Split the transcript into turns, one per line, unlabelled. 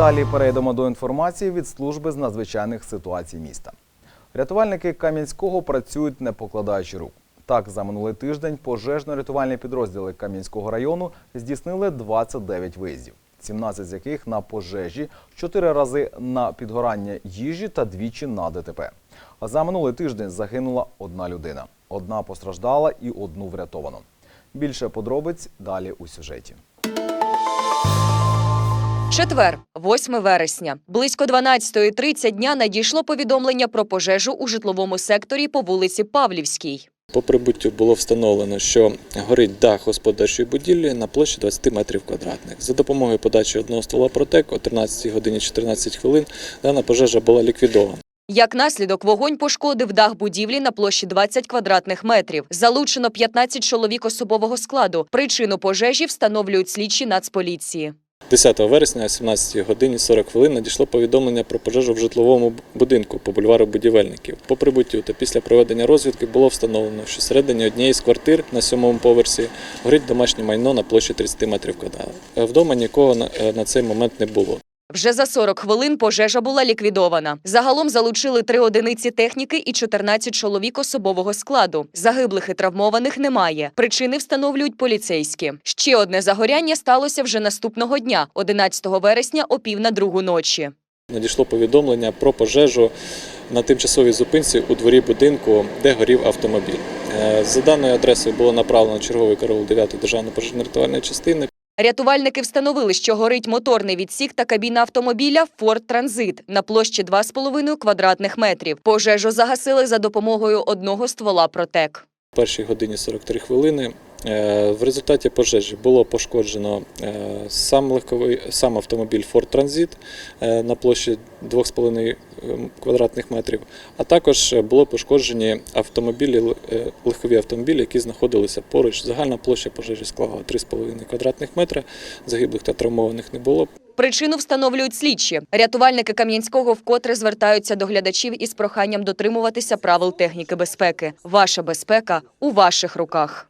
далі перейдемо до інформації від служби з надзвичайних ситуацій міста. Рятувальники Кам'янського працюють не покладаючи рук. Так, за минулий тиждень пожежно-рятувальні підрозділи Кам'янського району здійснили 29 виїздів, 17 з яких на пожежі, 4 рази на підгорання їжі та двічі на ДТП. А за минулий тиждень загинула одна людина, одна постраждала і одну врятовано. Більше подробиць далі у сюжеті.
Четвер, 8 вересня. Близько 12.30 дня надійшло повідомлення про пожежу у житловому секторі по вулиці Павлівській.
По прибуттю було встановлено, що горить дах господарчої будівлі на площі 20 метрів квадратних. За допомогою подачі одного ствола протек о 13 годині 14 хвилин дана пожежа була ліквідована.
Як наслідок, вогонь пошкодив дах будівлі на площі 20 квадратних метрів. Залучено 15 чоловік особового складу. Причину пожежі встановлюють слідчі Нацполіції.
10 вересня о 17 годині 40 хвилин надійшло повідомлення про пожежу в житловому будинку по бульвару будівельників. По прибуттю та після проведення розвідки було встановлено, що всередині однієї з квартир на сьомому поверсі горить домашнє майно на площі 30 метрів квадратних. Вдома нікого е, на цей момент не було.
Вже за 40 хвилин пожежа була ліквідована. Загалом залучили три одиниці техніки і 14 чоловік особового складу. Загиблих і травмованих немає. Причини встановлюють поліцейські. Ще одне загоряння сталося вже наступного дня, 11 вересня, о пів на другу ночі.
Надійшло повідомлення про пожежу на тимчасовій зупинці у дворі будинку, де горів автомобіль. Е, За даною адресою було направлено черговий караул 9-ї державної пожежно-рятувальної частини.
Рятувальники встановили, що горить моторний відсік та кабіна автомобіля Форд Транзит на площі 2,5 квадратних метрів. Пожежу загасили за допомогою одного ствола протек.
Першій годині 43 хвилини. Е, В результаті пожежі було пошкоджено е, сам легковий сам автомобіль Ford Transit е, на площі 2,5 квадратних метрів, а також було пошкоджені автомобілі, легкові автомобілі, які знаходилися поруч. Загальна площа пожежі склала 3,5 квадратних метри. Загиблих та травмованих не було.
Причину встановлюють слідчі. Рятувальники Кам'янського вкотре звертаються до глядачів із проханням дотримуватися правил техніки безпеки. Ваша безпека у ваших руках.